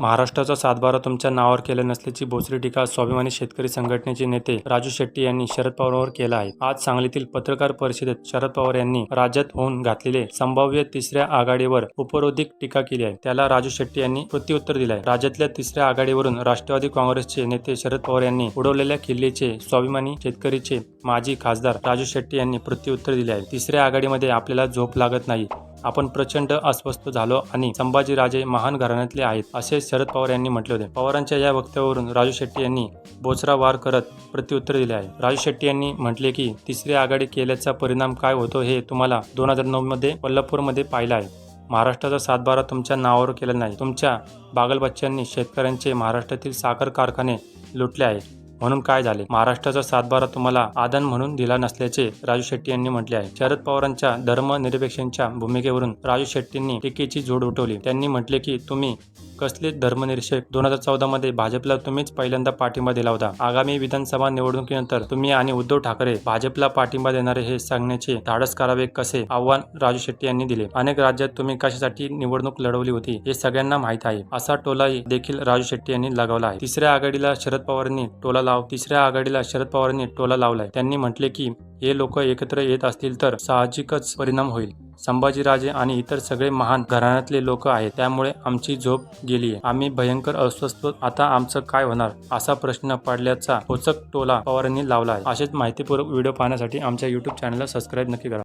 महाराष्ट्राचा सातबारा तुमच्या नावावर केला नसल्याची बोचरी टीका स्वाभिमानी शेतकरी संघटनेचे नेते राजू शेट्टी यांनी शरद पवारांवर केला आहे. आज सांगलीतील पत्रकार परिषदेत शरद पवार यांनी राज्यात होऊन घातलेले संभाव्य तिसऱ्या आघाडीवर उपरोधिक टीका केली आहे. त्याला राजू शेट्टी यांनी प्रत्युत्तर दिले आहे राज्यातल्या तिसऱ्या आघाडीवरून राष्ट्रवादी काँग्रेसचे नेते शरद पवार यांनी उडवलेल्या किल्लेचे स्वाभिमानी शेतकरीचे माजी खासदार राजू शेट्टी यांनी प्रत्युत्तर दिले आहे तिसऱ्या आघाडीमध्ये आपल्याला झोप लागत नाही. आपण प्रचंड अस्वस्थ झालो आणि संभाजीराजे महान घराण्यातले आहेत असे शरद पवार यांनी म्हटले होते. पवारांच्या या वक्तव्यावरून राजू शेट्टी यांनी बोचरा वार करत प्रत्युत्तर दिले आहे. राजू शेट्टी यांनी म्हटले की तिसरी आघाडी केल्याचा परिणाम काय होतो हे तुम्हाला दोन हजार नऊ मध्ये कोल्हापूरमध्ये पाहिलं आहे. महाराष्ट्राचा सातबारा तुमच्या नावावर केला नाही. तुमच्या बागलबच्च्यांनी शेतकऱ्यांचे महाराष्ट्रातील साखर कारखाने लुटले आहे म्हणून काय झाले? महाराष्ट्राचा सातबारा तुम्हाला आदान म्हणून दिला नसल्याचे राजू शेट्टी यांनी म्हटले आहे. शरद पवारांच्या धर्मनिरपेक्षांच्या भूमिकेवरून राजू शेट्टींनी टीकेची जोड उठवली. त्यांनी म्हटले की तुम्ही कसले धर्मनिरपेक्ष? दोन हजार चौदा मध्ये भाजपला तुम्हीच पहिल्यांदा पाठिंबा दिला होता. आगामी विधानसभा निवडणुकीनंतर तुम्ही आणि उद्धव ठाकरे भाजपला पाठिंबा देणारे हे सांगण्याचे धाडस करावे कसे? आव्हान राजू शेट्टी यांनी दिले. अनेक राज्यात तुम्ही कशासाठी निवडणूक लढवली होती हे सगळ्यांना माहीत आहे. असा टोलाही देखील राजू शेट्टी यांनी लगावला आहे. तिसऱ्या आघाडीला शरद पवारांनी टोला लाव. तिसऱ्या आघाडीला शरद पवारांनी टोला लावलाय. त्यांनी म्हटले की हे लोक एकत्र येत असतील तर साहजिकच परिणाम होईल. संभाजीराजे आणि इतर सगळे महान घराण्यातले लोक आहेत. त्यामुळे आमची झोप गेलीये. आम्ही भयंकर अस्वस्थ. आता आमचं काय होणार? असा प्रश्न पडल्याचा पोचक टोला पवारांनी लावला आहे असेच माहितीपूर्वक व्हिडिओ पाहण्यासाठी आमच्या युट्यूब चॅनलला सबस्क्राईब नक्की करा.